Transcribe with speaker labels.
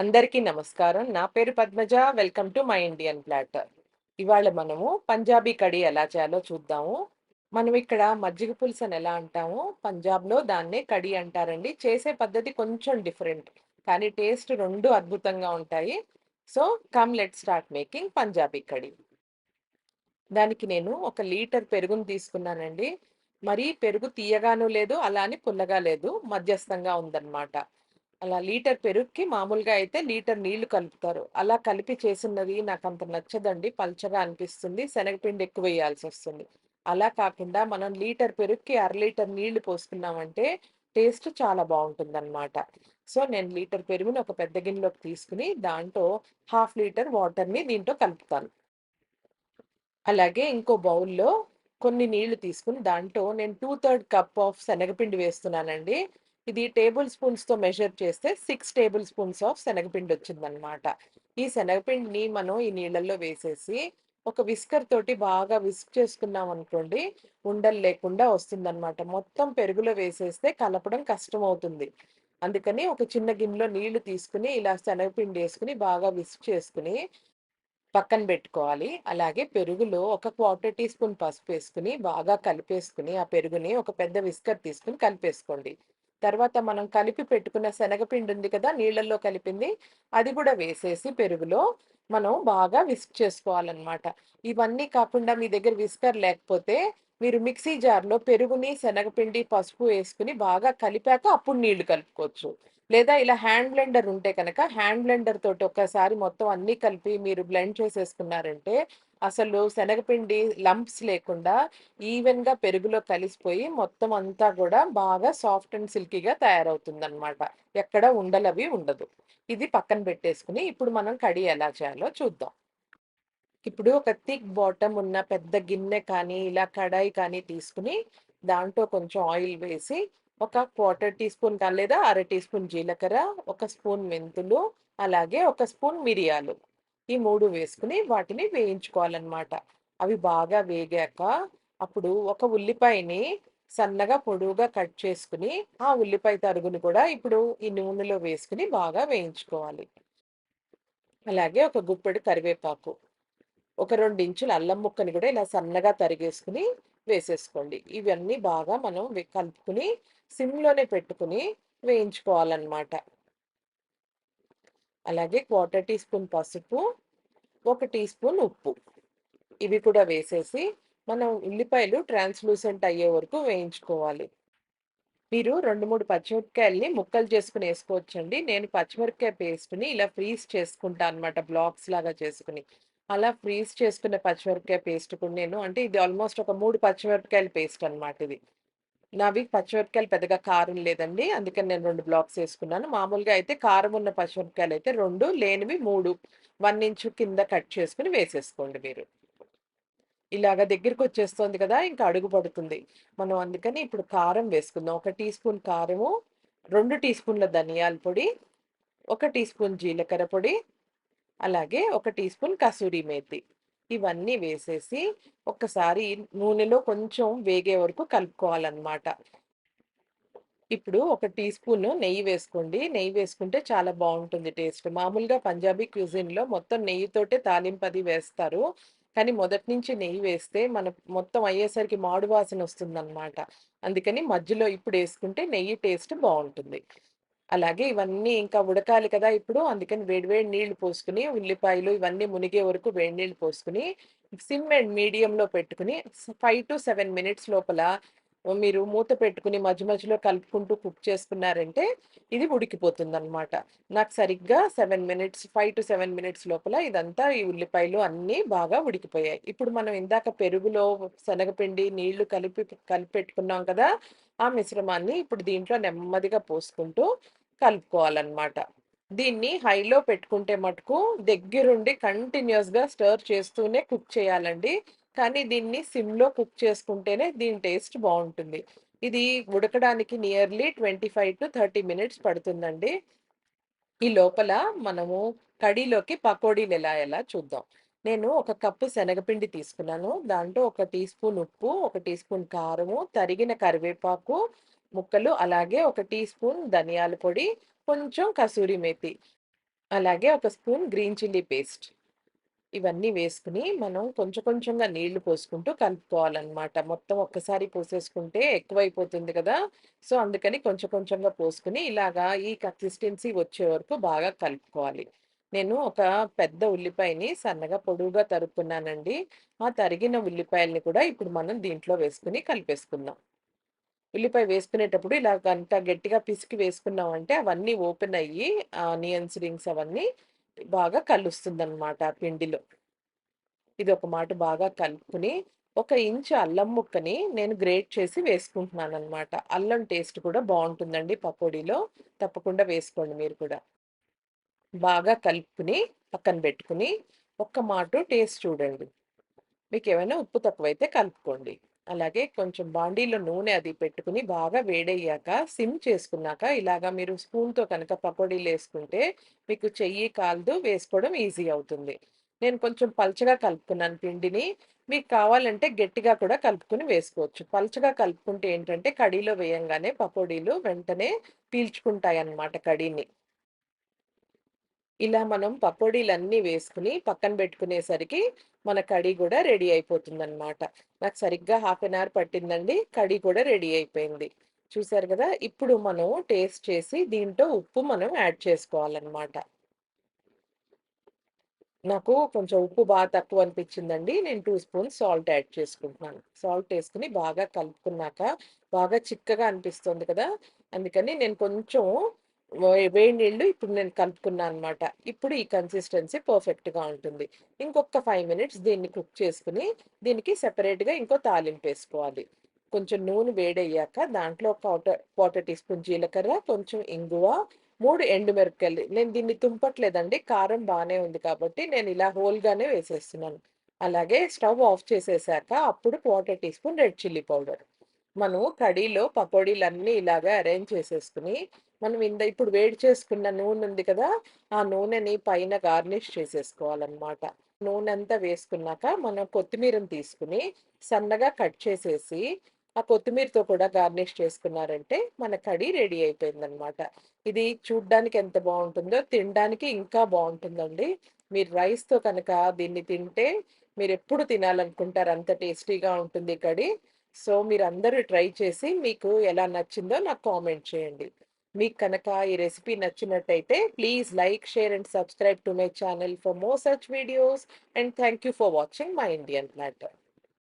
Speaker 1: అందరికీ నమస్కారం. నా పేరు Padmaja. Welcome to my Indian platter. ఇవాళ మనము పంజాబీ కడి ఎలా చేయాలో చూద్దాము. మనం ఇక్కడ మజ్జిగ పులుసని ఎలా అంటాము పంజాబ్‌లో దాన్నే కడి అంటారండి. చేసే పద్ధతి కొంచెం డిఫరెంట్. కానీ టేస్ట్ రెండు అద్భుతంగా ఉంటాయి. So, come let start making Punjabi kadhi దానికి నేను ఒక లీటర్ పెరుగును తీసుకున్నానండి. మరీ పెరుగు తియ్యగాను లేదు, అలా అని పుల్లగా లేదు. మధ్యస్థంగా ఉందన్నమాట. అలా లీటర్ పెరుగుకి మామూలుగా అయితే లీటర్ నీళ్ళు కలుపుతారు. అలా కలిపి చేసినది నాకు అంత నచ్చదండి. పల్చగా అనిపిస్తుంది. శనగపిండి ఎక్కువ వెయ్యాల్సి వస్తుంది అలా కాకుండా మనం లీటర్ పెరుగుకి అర లీటర్ నీళ్ళు పోసుకున్నామంటే టేస్ట్ చాలా బాగుంటుంది అనమాట సో, నేను లీటర్ పెరుగుని ఒక పెద్ద గిన్నెలోకి తీసుకుని దాంట్లో హాఫ్ లీటర్ వాటర్‌ని దీంట్లో కలుపుతాను. అలాగే ఇంకో బౌల్‌లో కొన్ని నీళ్ళు తీసుకుని దాంట్లో నేను 2/3 కప్ ఆఫ్ శనగపిండి వేస్తున్నానండి. ఇది టేబుల్ స్పూన్స్‌తో మెజర్ చేస్తే సిక్స్ టేబుల్ స్పూన్స్ ఆఫ్ శనగపిండి వచ్చిందనమాట ఈ శనగపిండిని మనం ఈ నీళ్ళల్లో వేసేసి ఒక విస్కర్ తోటి బాగా విస్క్ చేసుకున్నామనుకోండి, ఉండలు లేకుండా వస్తుందనమాట. మొత్తం పెరుగులో వేసేస్తే కలపడం కష్టమవుతుంది. అందుకని ఒక చిన్న గిన్నెలో నీళ్ళు తీసుకొని ఇలా శనగపిండేసుకొని బాగా విస్క్ చేసుకుని పక్కన పెట్టుకోవాలి అలాగే పెరుగులో ఒక క్వార్టర్ టీ స్పూన్ పసుపు వేసుకుని బాగా కలిపేసుకుని ఆ పెరుగుని ఒక పెద్ద విస్కర్ తీసుకొని కలిపేసుకోండి. తర్వాత మనం కలిపి పెట్టుకున్న శనగపిండి ఉంది కదా! నీళ్ళల్లో కలిపింది. అది కూడా వేసేసి పెరుగులో మనం బాగా విస్క్ చేసుకోవాలన్నమాట ఇవన్నీ కాకుండా మీ దగ్గర విస్కర్ లేకపోతే మీరు మిక్సీ జార్‌లో పెరుగుని, శనగపిండి, పసుపు వేసుకుని బాగా కలిపాక అప్పుడు నీళ్ళు కలుపుకోవచ్చు. లేదా ఇలా హ్యాండ్ బ్లెండర్ ఉంటే కనుక హ్యాండ్ బ్లెండర్ తోటి ఒక్కసారి మొత్తం అన్నీ కలిపి మీరు బ్లెండ్ చేసేసుకున్నారంటే అసలు శనగపిండి లంప్స్ లేకుండా ఈవెన్‌గా పెరుగులో కలిసిపోయి మొత్తం అంతా కూడా బాగా సాఫ్ట్ అండ్ సిల్కీగా తయారవుతుందనమాట. ఎక్కడ ఉండలవి ఉండదు. ఇది పక్కన పెట్టేసుకుని ఇప్పుడు మనం కర్రీ ఎలా చేయాలో చూద్దాం. ఇప్పుడు ఒక థిక్ బాటమ్ ఉన్న పెద్ద గిన్నె కానీ, ఇలా కడాయి కానీ తీసుకొని దాంట్లో కొంచెం ఆయిల్ వేసి ఒక క్వార్టర్ టీ స్పూన్ కా లేదా అర టీ స్పూన్ జీలకర్ర, ఒక స్పూన్ మెంతులు, అలాగే ఒక స్పూన్ మిరియాలు. ఈ మూడు వేసుకుని వాటిని వేయించుకోవాలన్నమాట అవి బాగా వేగాక అప్పుడు ఒక ఉల్లిపాయని సన్నగా పొడువుగా కట్ చేసుకుని ఆ ఉల్లిపాయ తరుగుని కూడా ఇప్పుడు ఈ నూనెలో వేసుకుని బాగా వేయించుకోవాలి. అలాగే ఒక గుప్పెడు కరివేపాకు. ఒక రెండు ఇంచుల అల్లం ముక్కని కూడా ఇలా సన్నగా తరిగేసుకొని వేసేసుకోండి. ఇవన్నీ బాగా మనం కలుపుకుని కలుపుకొని సిమ్‌లోనే పెట్టుకుని వేయించుకోవాలన్నమాట అలాగే క్వార్టర్ టీ స్పూన్ పసుపు, ఒక టీ స్పూన్ ఉప్పు. ఇవి కూడా వేసేసి మనం ఉల్లిపాయలు ట్రాన్స్‌లూసెంట్ అయ్యే వరకు వేయించుకోవాలి. మీరు 2, 3 పచ్చిమిరపకాయల్ని ముక్కలు చేసుకుని వేసుకోవచ్చండి నేను పచ్చిమిరపకాయ పేస్ట్‌ని ఇలా ఫ్రీజ్ చేసుకుంటా అనమాట బ్లాక్స్ లాగా చేసుకుని అలా ఫ్రీజ్ చేసుకున్న పచ్చిమిరపకాయ పేస్ట్ కూడా నేను అంటే ఇది ఆల్మోస్ట్ ఒక మూడు పచ్చిమిరపకాయల పేస్ట్ అనమాట ఇది. నావి పచ్చిమిరపకాయలు పెద్దగా కారం లేదండి. అందుకని నేను రెండు బ్లాక్స్ వేసుకున్నాను మామూలుగా అయితే కారం ఉన్న పచ్చిమిరపకాయలు అయితే రెండు లేనివి 3 1 ఇంచు కింద కట్ చేసుకుని వేసేసుకోండి మీరు. ఇలాగ దగ్గరికొచ్చేస్తోంది కదా! ఇంకా అడుగు పడుతుంది. మనం అందుకని ఇప్పుడు కారం వేసుకుందాం. ఒక టీ స్పూన్ కారము, రెండు టీ స్పూన్ల ధనియాల పొడి, ఒక టీ స్పూన్ జీలకర్ర పొడి, అలాగే ఒక టీ స్పూన్ కసూరి మేతి. ఇవన్నీ వేసేసి ఒక్కసారి నూనెలో కొంచెం వేగే వరకు కలుపుకోవాలన్నమాట ఇప్పుడు ఒక టీ స్పూన్ నెయ్యి వేసుకోండి. నెయ్యి వేసుకుంటే చాలా బాగుంటుంది టేస్ట్. మామూలుగా పంజాబీ క్యూజిన్‌లో మొత్తం నెయ్యితోటే తాలింపది వేస్తారు. కానీ మొదటి నుంచి నెయ్యి వేస్తే మన మొత్తం అయ్యేసరికి మాడు వాసన వస్తుందన్నమాట అందుకని మధ్యలో ఇప్పుడు వేసుకుంటే నెయ్యి టేస్ట్ బాగుంటుంది అలాగే ఇవన్నీ ఇంకా ఉడకాలి కదా ఇప్పుడు. అందుకని వేడివేడి నీళ్ళు పోసుకొని, ఉల్లిపాయలు ఇవన్నీ మునిగే వరకు వేడి నీళ్ళు పోసుకొని, సిమ్ అండ్ మీడియంలో పెట్టుకొని ఫైవ్ టు సెవెన్ మినిట్స్ లోపల మీరు మూత పెట్టుకుని మధ్య మధ్యలో కలుపుకుంటూ కుక్ చేసుకున్నారంటే ఇది ఉడికిపోతుందనమాట. నాకు సరిగ్గా సెవెన్ మినిట్స్ 5-7 మినిట్స్ లోపల ఇదంతా ఈ ఉల్లిపాయలు అన్నీ బాగా ఉడికిపోయాయి. ఇప్పుడు మనం ఇందాక పెరుగులో శనగపిండి, నీళ్ళు కలిపి కలిపెట్టుకున్నాం కదా! ఆ మిశ్రమాన్ని ఇప్పుడు దీంట్లో నెమ్మదిగా పోసుకుంటూ కలుపుకోవాలన్నమాట దీన్ని హైలో పెట్టుకుంటే మటుకు దగ్గరుండి కంటిన్యూస్గా స్టర్ చేస్తూనే కుక్ చేయాలండి. కానీ దీన్ని సిమ్‌లో కుక్ చేసుకుంటేనే దీని టేస్ట్ బాగుంటుంది ఇది ఉడకడానికి నియర్లీ 25-30 మినిట్స్ పడుతుందండి. ఈ లోపల మనము కడీలోకి పకోడీలు ఎలా ఎలా చూద్దాం. నేను ఒక కప్పు శనగపిండి తీసుకున్నాను. దాంట్లో ఒక టీ స్పూన్ ఉప్పు, ఒక టీ స్పూన్ కారము, తరిగిన కరివేపాకు ముక్కలు, అలాగే ఒక టీ స్పూన్ ధనియాల పొడి, కొంచెం కసూరి మేతి. అలాగే ఒక స్పూన్ గ్రీన్ చిల్లీ పేస్ట్. ఇవన్నీ వేసుకుని మనం కొంచెం కొంచెంగా నీళ్ళు పోసుకుంటూ కలుపుకోవాలన్నమాట మొత్తం ఒక్కసారి పోసేసుకుంటే ఎక్కువైపోతుంది కదా! సో, అందుకని కొంచెం కొంచెంగా పోసుకుని ఇలాగా ఈ కన్సిస్టెన్సీ వచ్చే వరకు బాగా కలుపుకోవాలి. నేను ఒక పెద్ద ఉల్లిపాయని సన్నగా పొడువుగా తరుక్కున్నానండి. ఆ తరిగిన ఉల్లిపాయల్ని కూడా ఇప్పుడు మనం దీంట్లో వేసుకుని కలిపేసుకుందాం. ఉల్లిపాయ వేసుకునేటప్పుడు ఇలా కనుక గట్టిగా పిసికి వేసుకున్నామంటే అవన్నీ ఓపెన్ అయ్యి ఆనియన్స్ రింగ్స్ అవన్నీ బాగా కలుస్తుందనమాట ఆ పిండిలో. ఇది ఒక మాట బాగా కలుపుకొని, ఒక ఇంచు అల్లం ముక్కని నేను గ్రేట్ చేసి వేసుకుంటున్నాను అనమాట అల్లం టేస్ట్ కూడా బాగుంటుందండి పకోడీలో. తప్పకుండా వేసుకోండి మీరు కూడా. బాగా కలుపుకొని, పక్కన పెట్టుకుని ఒక్క మాట టేస్ట్ చూడండి. మీకు ఏమైనా ఉప్పు తక్కువైతే కలుపుకోండి. అలాగే కొంచెం బాండీలో నూనె అది పెట్టుకుని బాగా వేడయ్యాక సిమ్ చేసుకున్నాక ఇలాగ మీరు స్పూన్‌తో కనుక పకోడీలు వేసుకుంటే మీకు చెయ్యి కాల్దు వేసుకోవడం ఈజీ అవుతుంది. నేను కొంచెం పల్చగా కలుపుకున్నాను పిండిని. మీకు కావాలంటే గట్టిగా కూడా కలుపుకొని వేసుకోవచ్చు. పల్చగా కలుపుకుంటే ఏంటంటే కడీలో వేయంగానే పకోడీలు వెంటనే పీల్చుకుంటాయి అన్నమాట కడీని. ఇలా మనం పకోడీలన్నీ వేసుకుని పక్కన పెట్టుకునేసరికి మన కడీ కూడా రెడీ అయిపోతుందనమాట. నాకు సరిగ్గా హాఫ్ అన్ అవర్ పట్టిందండి. కడీ కూడా రెడీ అయిపోయింది. చూసారు కదా ఇప్పుడు మనం టేస్ట్ చేసి దీంట్లో ఉప్పు మనం యాడ్ చేసుకోవాలనమాట. నాకు కొంచెం ఉప్పు బాగా తక్కువ అనిపించిందండి. నేను టూ స్పూన్స్ సాల్ట్ యాడ్ చేసుకుంటున్నాను. సాల్ట్ వేసుకుని బాగా కలుపుకున్నాక, బాగా చిక్కగా అనిపిస్తుంది కదా! అందుకని నేను కొంచెం వేడి నీళ్ళు ఇప్పుడు నేను కలుపుకున్నాను అనమాట. ఇప్పుడు ఈ కన్సిస్టెన్సీ పర్ఫెక్ట్‌గా ఉంటుంది. ఇంకొక ఫైవ్ మినిట్స్ దీన్ని కుక్ చేసుకుని దీనికి సెపరేట్‌గా ఇంకో తాలింపు వేసుకోవాలి కొంచెం నూనె వేడయ్యాక దాంట్లో క్వార్టర్ క్వార్టర్ టీ స్పూన్ జీలకర్ర, కొంచెం ఇంగువ, మూడు ఎండుమిరపకాయలు. నేను దీన్ని తుంపట్లేదండి. కారం బాగానే ఉంది కాబట్టి నేను ఇలా హోల్‌గానే వేసేస్తున్నాను. అలాగే స్టవ్ ఆఫ్ చేసేసాక అప్పుడు quarter teaspoon red chilli powder. మనం కడీలో పకోడీలన్నీ ఇలాగా అరేంజ్ చేసేసుకుని మనం ఇంద ఇప్పుడు వేడి చేసుకున్న నూనె ఉంది కదా! ఆ నూనెని పైన గార్నిష్ చేసేసుకోవాలన్నమాట నూనె అంతా వేసుకున్నాక మనం కొత్తిమీరని తీసుకుని సన్నగా కట్ చేసేసి, ఆ కొత్తిమీరతో కూడా గార్నిష్ చేసుకున్నారంటే మన కడి రెడీ అయిపోయిందనమాట. ఇది చూడ్డానికి ఎంత బాగుంటుందో తినడానికి ఇంకా బాగుంటుందండి మీరు రైస్‌తో కనుక దీన్ని తింటే మీరు ఎప్పుడు తినాలనుకుంటారు. అంత టేస్టీగా ఉంటుంది కడి సో, మీరందరూ ట్రై చేసి మీకు ఎలా నచ్చిందో నాకు కామెంట్ చేయండి. మీకు కనుక ఈ రెసిపీ నచ్చినట్టయితే please like, share and subscribe to my channel for more such videos and thank you for watching my Indian platter.